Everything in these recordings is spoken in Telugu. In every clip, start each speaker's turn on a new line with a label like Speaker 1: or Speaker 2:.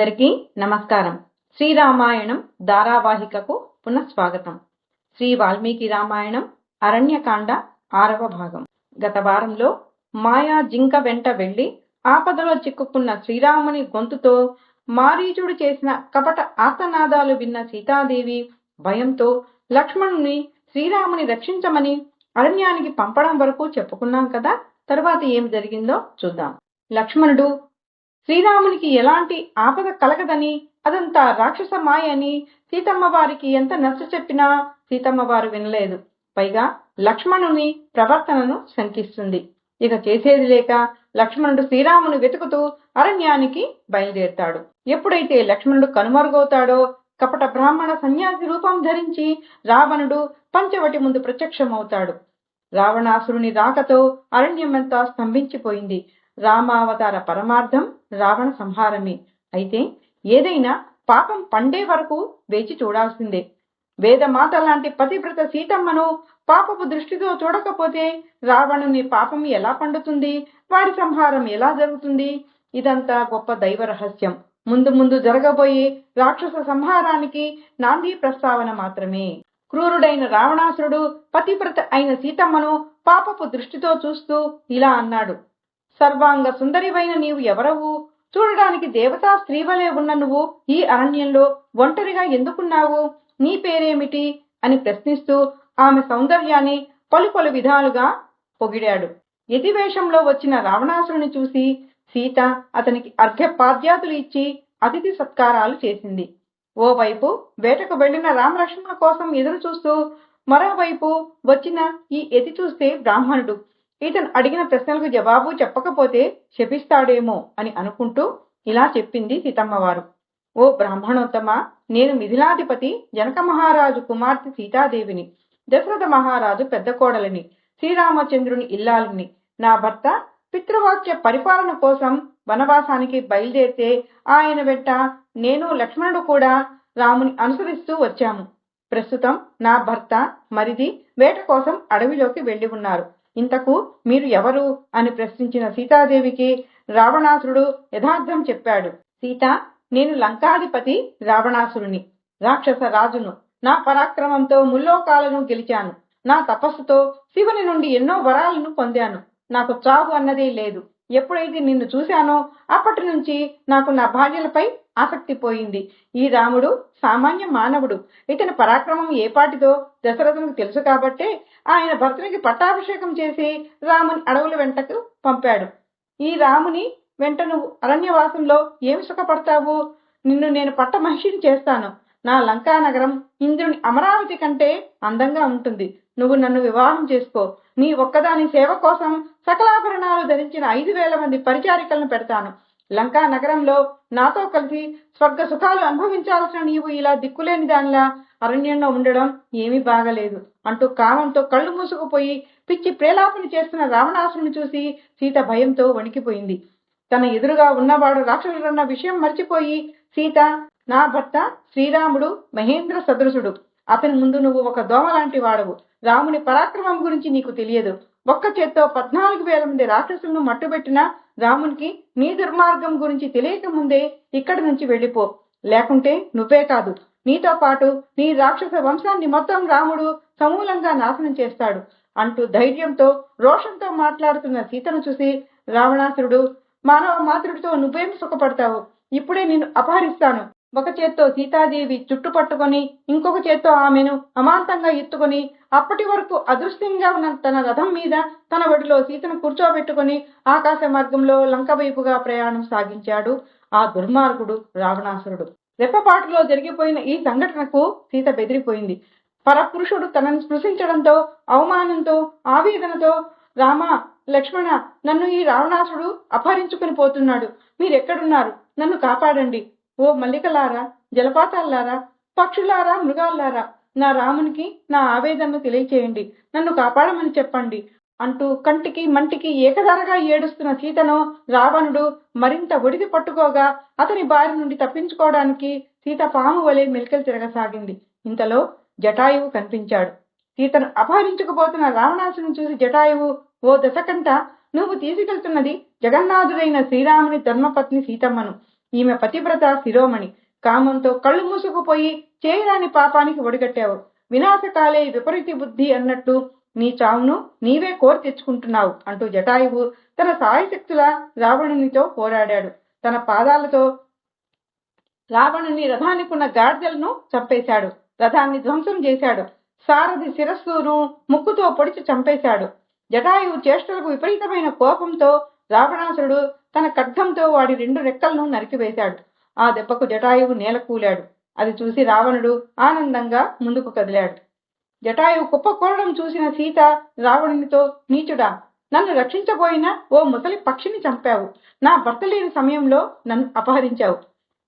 Speaker 1: అందరికీ నమస్కారం. శ్రీరామాయణం ధారావాహికకు పునఃస్వాగతం. శ్రీ వాల్మీకి రామాయణం అరణ్యకాండ ఆరవ భాగం. గత వారంలో మాయా జింక వెంట వెళ్ళి ఆపదలో చిక్కుకున్న శ్రీరాముని గొంతుతో మారీచుడు చేసిన కపట ఆర్తనాదాలు విన్న సీతాదేవి భయంతో లక్ష్మణుని శ్రీరాముని రక్షించమని అరణ్యానికి పంపడం వరకు చెప్పుకున్నాం కదా తర్వాత ఏం జరిగిందో చూద్దాం. లక్ష్మణుడు శ్రీరామునికి ఎలాంటి ఆపద కలగదని అదంతా రాక్షస మాయ అని సీతమ్మ వారికి ఎంత నచ్చ చెప్పినా సీతమ్మ వారు వినలేదు. పైగా లక్ష్మణుని ప్రవర్తనను శంకిస్తుంది. ఇక చేసేది లేక లక్ష్మణుడు శ్రీరామును వెతుకుతూ అరణ్యానికి బయలుదేరుతాడు. ఎప్పుడైతే లక్ష్మణుడు కనుమరుగవుతాడో కపట బ్రాహ్మణ సన్యాసి రూపం ధరించి రావణుడు పంచవటి ముందు ప్రత్యక్షమవుతాడు. రావణాసురుని రాకతో అరణ్యమంతా స్తంభించిపోయింది. రామావతార పరమార్థం రావణ సంహారమే. అయితే ఏదైనా పాపం పండే వరకు వేచి చూడాల్సిందే. వేదమాత లాంటి పతివ్రత సీతమ్మను పాపపు దృష్టితో చూడకపోతే రావణుని పాపం ఎలా పండుతుంది? వాడి సంహారం ఎలా జరుగుతుంది? ఇదంతా గొప్ప దైవ రహస్యం. ముందు ముందు జరగబోయే రాక్షస సంహారానికి నాంది ప్రస్తావన మాత్రమే. క్రూరుడైన రావణాసురుడు పతివ్రత అయిన సీతమ్మను పాపపు దృష్టితో చూస్తూ ఇలా అన్నాడు. సర్వాంగ సుందరివైన నీవు ఎవరవు? చూడడానికి దేవతా స్త్రీవలే ఉన్న నువ్వు ఈ అరణ్యంలో ఒంటరిగా ఎందుకున్నావు? నీ పేరేమిటి? అని ప్రశ్నిస్తూ ఆమె సౌందర్యాన్ని పలు పలు విధాలుగా పొగిడాడు. యతివేషంలో వచ్చిన రావణాసురుని చూసి సీత అతనికి అర్ఘ్యపాద్యాతులు ఇచ్చి అతిథి సత్కారాలు చేసింది. ఓవైపు వేటకు వెళ్ళిన రామలక్ష్మణ కోసం ఎదురు చూస్తూ మరోవైపు వచ్చిన ఈ ఎతి చూస్తే బ్రాహ్మణుడు. ఇతను అడిగిన ప్రశ్నలకు జవాబు చెప్పకపోతే శపిస్తాడేమో అని అనుకుంటూ ఇలా చెప్పింది సీతమ్మవారు. ఓ బ్రాహ్మణోత్తమ నేను మిథిలాధిపతి జనక మహారాజు కుమార్తె సీతాదేవిని దశరథ మహారాజు పెద్ద కోడలిని శ్రీరామచంద్రుని ఇల్లాలిని నా భర్త పితృవాక్య పరిపాలన కోసం వనవాసానికి బయలుదేరితే ఆయన వెంట నేను లక్ష్మణుడు కూడా రాముని అనుసరిస్తూ వచ్చాము. ప్రస్తుతం నా భర్త మరిది వేట కోసం అడవిలోకి వెళ్ళి ఉన్నారు. ఇంతకు మీరు ఎవరు? అని ప్రశ్నించిన సీతాదేవికి రావణాసురుడు యథార్థం చెప్పాడు. సీత నేను లంకాధిపతి రావణాసురుని రాక్షస రాజును. నా పరాక్రమంతో ముల్లోకాలను గెలిచాను. నా తపస్సుతో శివుని నుండి ఎన్నో వరాలను పొందాను. నాకు చావు అన్నదే లేదు. ఎప్పుడైతే నిన్ను చూశానో అప్పటి నుంచి నాకు నా భార్యలపై ఆసక్తి పోయింది. ఈ రాముడు సామాన్య మానవుడు. ఇతని పరాక్రమం ఏ పాటిదో దశరథునికి తెలుసు కాబట్టే ఆయన భర్తనికి పట్టాభిషేకం చేసి రాముని అడవుల వెంటకు పంపాడు. ఈ రాముని వెంట నువ్వు అరణ్యవాసంలో ఏమి సుఖపడతావు? నిన్ను నేను పట్ట మహిషిని చేస్తాను. నా లంకా నగరం ఇంద్రుని అమరావతి కంటే అందంగా ఉంటుంది. నువ్వు నన్ను వివాహం చేసుకో. నీ ఒక్కదాని సేవ కోసం సకలాభరణాలు ధరించిన ఐదు వేల మంది పరిచారికలను పెడతాను. లంకా నగరంలో నాతో కలిసి స్వర్గ సుఖాలు అనుభవించాల్సిన నీవు ఇలా దిక్కులేని దానిలా అరణ్యంలో ఉండడం ఏమీ బాగలేదు అంటూ కామంతో కళ్ళు మూసుకుపోయి పిచ్చి ప్రేలాపన చేస్తున్న రావణాసురుని చూసి సీత భయంతో వణికిపోయింది. తన ఎదురుగా ఉన్నవాడు రాక్షసుడన్న విషయం మర్చిపోయి సీత నా భర్త శ్రీరాముడు మహేంద్ర సదృశుడు. అతని ముందు నువ్వు ఒక దోమ లాంటి వాడవు. రాముని పరాక్రమం గురించి నీకు తెలియదు. ఒక్క చేత్తో పద్నాలుగు వేల మంది రాక్షసులను మట్టుబెట్టిన రామునికి నీ దుర్మార్గం గురించి తెలియక ముందే ఇక్కడి నుంచి వెళ్ళిపో. లేకుంటే నువ్వే కాదు. నీతో పాటు నీ రాక్షస వంశాన్ని మొత్తం రాముడు సమూలంగా నాశనం చేస్తాడు. అంటూ ధైర్యంతో రోషంతో మాట్లాడుతున్న సీతను చూసి రావణాసురుడు మానవ మాతృడితో నువ్వేమి సుఖపడతావు? ఇప్పుడే నేను అపహరిస్తాను. ఒక చేత్తో సీతాదేవి చుట్టుపట్టుకొని ఇంకొక చేత్తో ఆమెను అమాంతంగా ఎత్తుకొని అప్పటి వరకు అదృశ్యంగా ఉన్న తన రథం మీద తన ఒడిలో సీతను కూర్చోబెట్టుకుని ఆకాశ మార్గంలో లంక వైపుగా ప్రయాణం సాగించాడు ఆ దుర్మార్గుడు రావణాసురుడు. రెప్పపాటులో జరిగిపోయిన ఈ సంఘటనకు సీత బెదిరిపోయింది. పరపురుషుడు తనను స్పృశించడంతో అవమానంతో ఆవేదనతో రామ లక్ష్మణ నన్ను ఈ రావణాసుడు అపహరించుకుని పోతున్నాడు. మీరెక్కడున్నారు? నన్ను కాపాడండి. ఓ మల్లికలారా జలపాతాలారా పక్షులారా మృగాల్లారా నా రామునికి నా ఆవేదనను తెలియచేయండి. నన్ను కాపాడమని చెప్పండి. అంటూ కంటికి మంటికి ఏకధారగా ఏడుస్తున్న సీతను రావణుడు మరింత ఒడిది పట్టుకోగా అతని బారి నుండి తప్పించుకోవడానికి సీత పాము వలె మెలికలు తిరగసాగింది. ఇంతలో జటాయువు కనిపించాడు. సీతను అపహరించుకుపోతున్న రావణాసుని చూసి జటాయువు ఓ దశకంట నువ్వు తీసుకెళ్తున్నది జగన్నాథుడైన శ్రీరాముని ధర్మపత్ని సీతమ్మను. ఈమె పతివ్రత శిరోమణి. కామంతో కళ్ళు మూసుకుపోయి చేయరాని పాపానికి ఒడిగట్టావు. వినాశకాలే విపరీతి బుద్ధి అన్నట్టు నీ చావును నీవే కోరి తెచ్చుకుంటున్నావు అంటూ జటాయువు తన సాయశక్తుల రావణునితో పోరాడాడు. తన పాదాలతో రావణుని రథానికున్న గాడిదలను చంపేశాడు. రథాన్ని ధ్వంసం చేశాడు. సారథి శిరస్సును ముక్కుతో పొడిచి చంపేశాడు. జటాయువు చేష్టలకు విపరీతమైన కోపంతో రావణాసురుడు తన ఖడ్గంతో వాడి రెండు రెక్కలను నరికివేశాడు. ఆ దెబ్బకు జటాయువు నేలకూలాడు. అది చూసి రావణుడు ఆనందంగా ముందుకు కదిలాడు. జటాయువు కుప్పకూలడం చూసిన సీత రావణునితో నీచుడా నన్ను రక్షించబోయిన ఓ ముసలి పక్షిని చంపావు. నా భర్త లేని సమయంలో నన్ను అపహరించావు.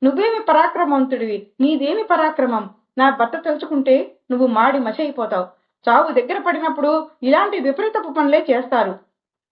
Speaker 1: నువ్వేమి పరాక్రమవంతుడివి? నీదేమి పరాక్రమం? నా భర్త తలుచుకుంటే నువ్వు మాడి మసైపోతావు. చావు దగ్గర పడినప్పుడు ఇలాంటి విపరీతపు పనులే చేస్తారు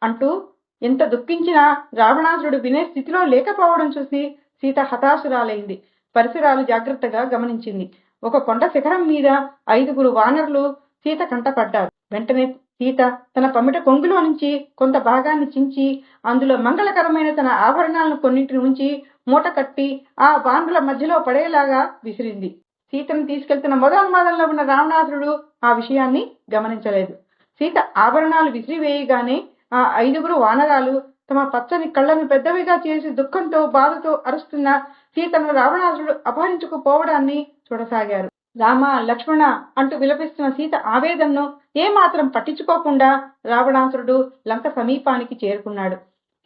Speaker 1: అంటూ ఎంత దుఃఖించినా రావణాసురుడు వినే స్థితిలో లేకపోవడం చూసి సీత హతాశురాలైంది. పరిసరాలు జాగ్రత్తగా గమనించింది. ఒక కొండ శిఖరం మీద ఐదుగురు వానరులు సీత కంటపడ్డారు. వెంటనే సీత తన పమిట కొంగులో నుంచి కొంత భాగాన్ని చించి అందులో మంగళకరమైన తన ఆభరణాలను కొన్నింటిని ఉంచి మూట కట్టి ఆ వానరుల మధ్యలో పడేలాగా విసిరింది. సీతను తీసుకెళ్తున్న మొదలమాదంలో ఉన్న రావణాసురుడు ఆ విషయాన్ని గమనించలేదు. సీత ఆభరణాలు విసిరివేయగానే ఆ ఐదుగురు వానరాలు తమ పచ్చని కళ్ళను పెద్దవిగా చేసి దుఃఖంతో బాధతో అరుస్తున్న సీతను రావణాసురుడు అపహరించుకుపోవడాన్ని చూడసాగారు. రామ లక్ష్మణ అంటూ విలపిస్తున్న సీత ఆవేదనను ఏమాత్రం పట్టించుకోకుండా రావణాసురుడు లంక సమీపానికి చేరుకున్నాడు.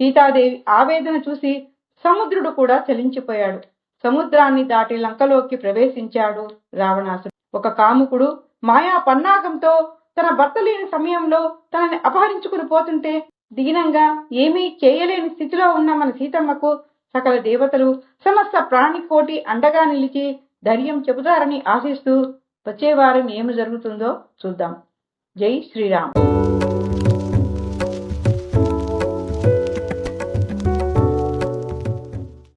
Speaker 1: సీతాదేవి ఆవేదన చూసి సముద్రుడు కూడా చలించిపోయాడు. సముద్రాన్ని దాటి లంకలోకి ప్రవేశించాడు రావణాసుడు ఒక కాముకుడు మాయా పన్నాగంతో తన భర్త లేని సమయంలో తనని అపహరించుకుని పోతుంటే దీనంగా ఏమీ చేయలేని స్థితిలో ఉన్న మన సీతమ్మకు సకల దేవతలు సమస్త ప్రాణికోటి అండగా నిలిచి ధైర్యం చెబుతారని ఆశిస్తూ వచ్చే వారం ఏమి జరుగుతుందో చూద్దాం. జై శ్రీరామ్.